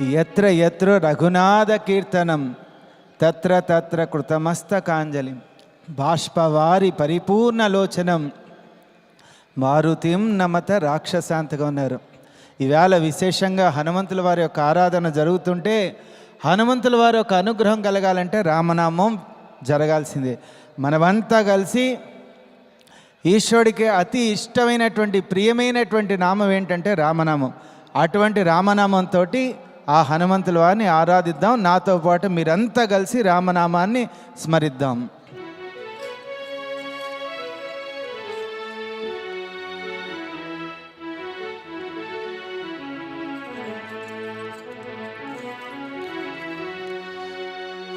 ఎత్ర ఎత్ర రఘునాథ కీర్తనం తత్ర తత్ర కృతమస్తకాంజలి బాష్పవారి పరిపూర్ణలోచనం మారుతిం నమత రాక్షశాంతగా ఉన్నారు. ఈవేళ విశేషంగా హనుమంతుల వారి యొక్క ఆరాధన జరుగుతుంటే హనుమంతుల వారి యొక్క అనుగ్రహం కలగాలంటే రామనామం జరగాల్సిందే. మనమంతా కలిసి ఈశ్వరుడికి అతి ఇష్టమైనటువంటి ప్రియమైనటువంటి నామం ఏంటంటే రామనామం. అటువంటి రామనామంతో ఆ హనుమంతుల వారిని ఆరాధిద్దాం. నాతో పాటు మీరంతా కలిసి రామనామాన్ని స్మరిద్దాం.